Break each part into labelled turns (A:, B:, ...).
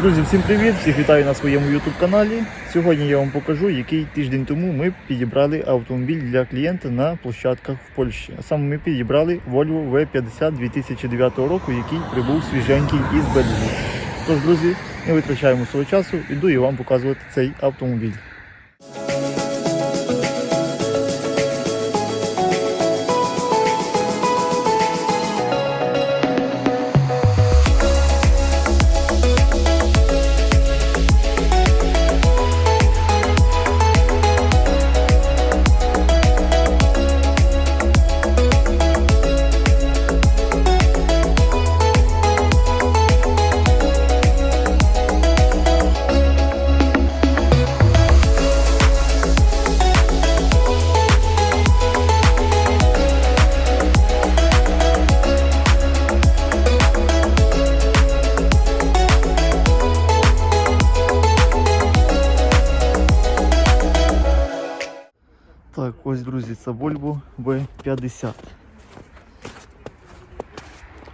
A: Друзі, всім привіт! Всіх вітаю на своєму YouTube каналі. Сьогодні я вам покажу, який тиждень тому ми підібрали автомобіль для клієнта на площадках в Польщі. А саме ми підібрали Volvo V50 2009 року, який прибув свіженький із Бельгії. Тож, друзі, не витрачаємо свого часу, іду і вам показувати цей автомобіль. Так, ось, друзі, це Volvo V50.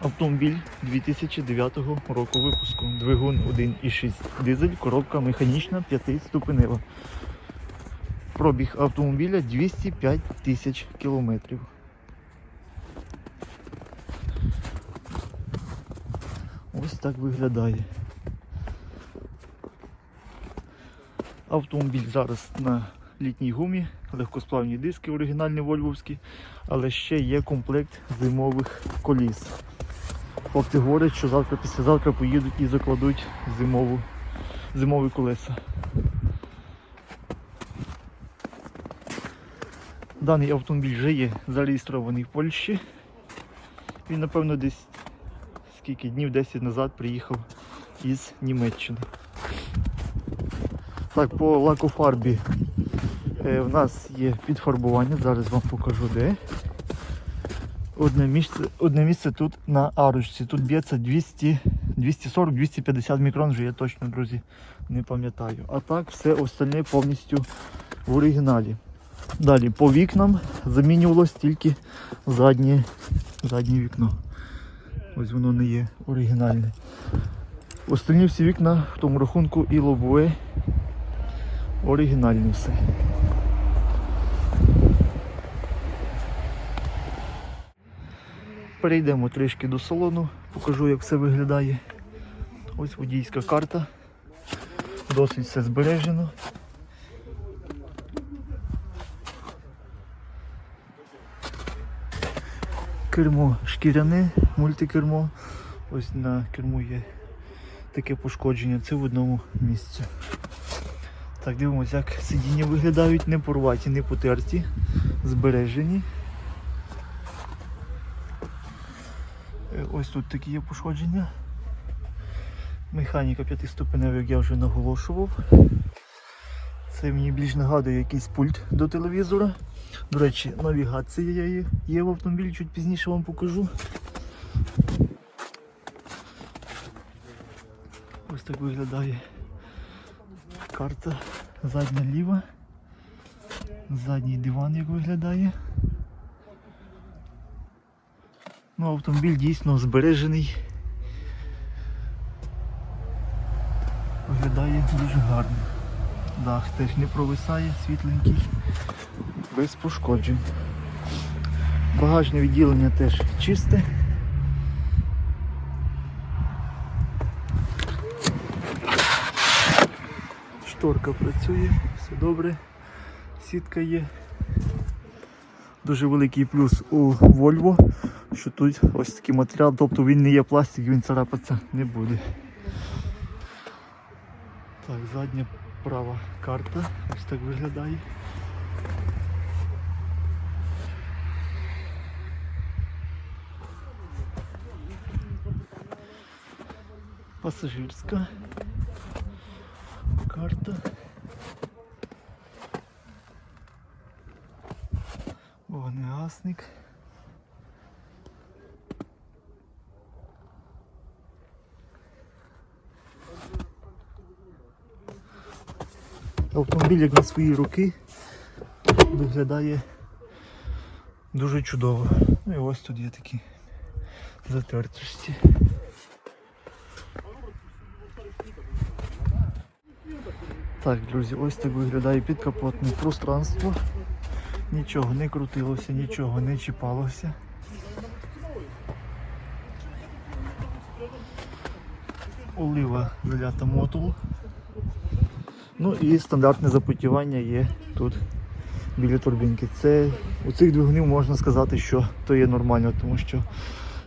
A: Автомобіль 2009 року випуску. Двигун 1,6 дизель, коробка механічна 5-ступенева. Пробіг автомобіля 205 тисяч кілометрів. Ось так виглядає. Автомобіль зараз на літній гумі, легкосплавні диски оригінальні вольвовські, але ще є комплект зимових коліс. Хлопці говорять, що завтра післязавтра поїдуть і закладуть зимову, зимові колеса. Даний автомобіль вже є зареєстрований в Польщі. Він, напевно, десь скільки днів 10 назад приїхав із Німеччини. Так, по лакофарбі е, в нас є підфарбування, зараз вам покажу де. Одне місце, одне місце тут на арочці. Тут б'ється 240-250 мікрон, вже я точно, друзі, не пам'ятаю. А так все остальне повністю в оригіналі. Далі по вікнам замінювалось тільки заднє, заднє вікно. Ось воно не є оригінальне. Остальні всі вікна в тому рахунку і лобове оригінальне все. Перейдемо трішки до салону, покажу як все виглядає. Ось водійська карта. Досить все збережено. Кермо шкіряне, мультикермо. Ось на керму є таке пошкодження. Це в одному місці. Так, дивимося, як сидіння виглядають, не порваті, не потерті, збережені. Ось тут такі є пошкодження. Механіка п'ятиступенева, як я вже наголошував. Це мені більш нагадує якийсь пульт до телевізора. До речі, навігація є, є в автомобілі, чуть пізніше вам покажу. Ось так виглядає карта задня ліва. Задній диван як виглядає. Ну, автомобіль дійсно збережений. Виглядає дуже гарно. Дах теж не провисає, світленький, без пошкоджень. Багажне відділення теж чисте. Шторка працює, все добре, сітка є. Дуже великий плюс у Volvo, що тут ось такий матеріал, тобто він не є пластик, він царапатися не буде. Так, задня права карта, ось так виглядає. Пасажирська карта. Вогнегасник. Автомобіль як на свої руки виглядає дуже чудово. Ну і ось тут є такі затертості. Так, друзі, ось так виглядає підкапотне пространство. Нічого не крутилося, нічого не чіпалося. Олива залята мотул. Ну і стандартне запотівання є тут біля турбінки. Це у цих двигунів можна сказати, що то є нормально, тому що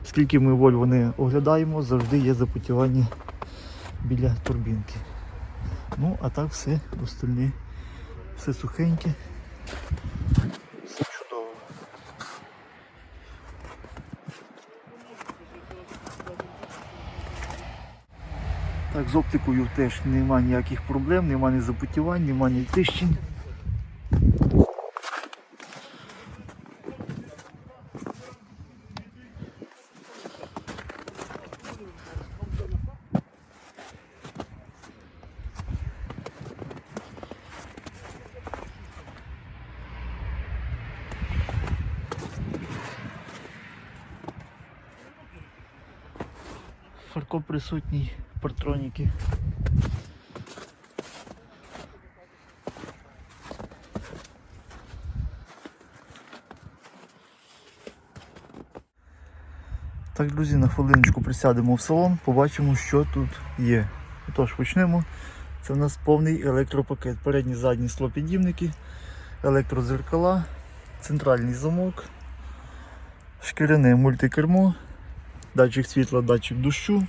A: скільки ми Volvo не оглядаємо, завжди є запотівання біля турбінки. Ну, а так все остальне, все сухеньке, Так, з оптикою теж нема ніяких проблем, нема ні запотівань, нема ні тищень. Присутній, партроніки. Так, друзі, на хвилиночку присядемо в салон, побачимо, що тут є. Тож почнемо. Це в нас повний електропакет. Передні задні склопідйомники, електрозеркала, центральний замок, шкіряне мультикермо, датчик світла, датчик дощу,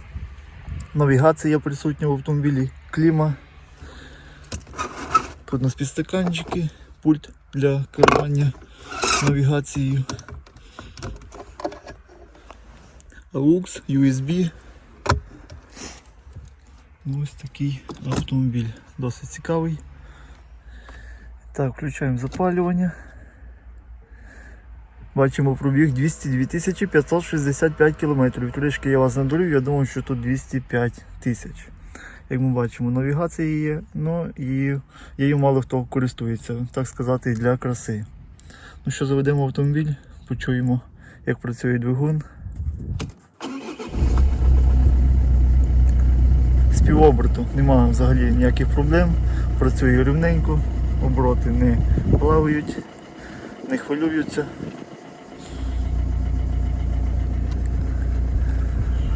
A: навігація присутня в автомобілі, кліма. Тут у нас підстаканчики, пульт для керування навігацією. AUX, USB. Ось такий автомобіль. Досить цікавий. Так, включаємо запалювання. Бачимо пробіг 202 565 км. Трішки я вас надурив, я думав, що тут 205 тисяч. Як ми бачимо, навігація є, ну і її мало хто користується, так сказати, для краси. Ну що, заведемо автомобіль, почуємо, як працює двигун. Співоберту немає взагалі ніяких проблем, працює рівненько, обороти не плавають, не хвилюються.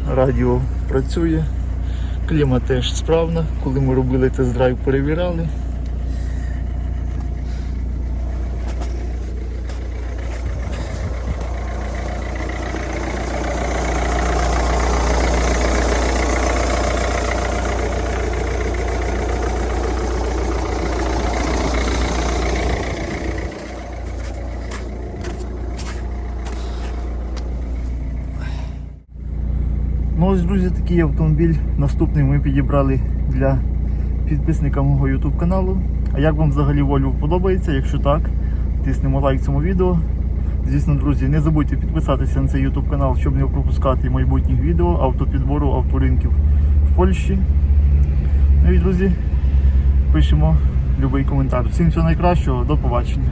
A: Радіо працює, кліма теж справна, коли ми робили тест-драйв, перевіряли. Ось, друзі, такий автомобіль. Наступний ми підібрали для підписника мого YouTube каналу. А як вам взагалі Volvo подобається? Якщо так, тиснемо лайк цьому відео. Звісно, друзі, не забудьте підписатися на цей YouTube канал, щоб не пропускати майбутніх відео автопідбору авторинків в Польщі. Ну і друзі, пишемо будь-який коментар. Всім всього найкращого, до побачення.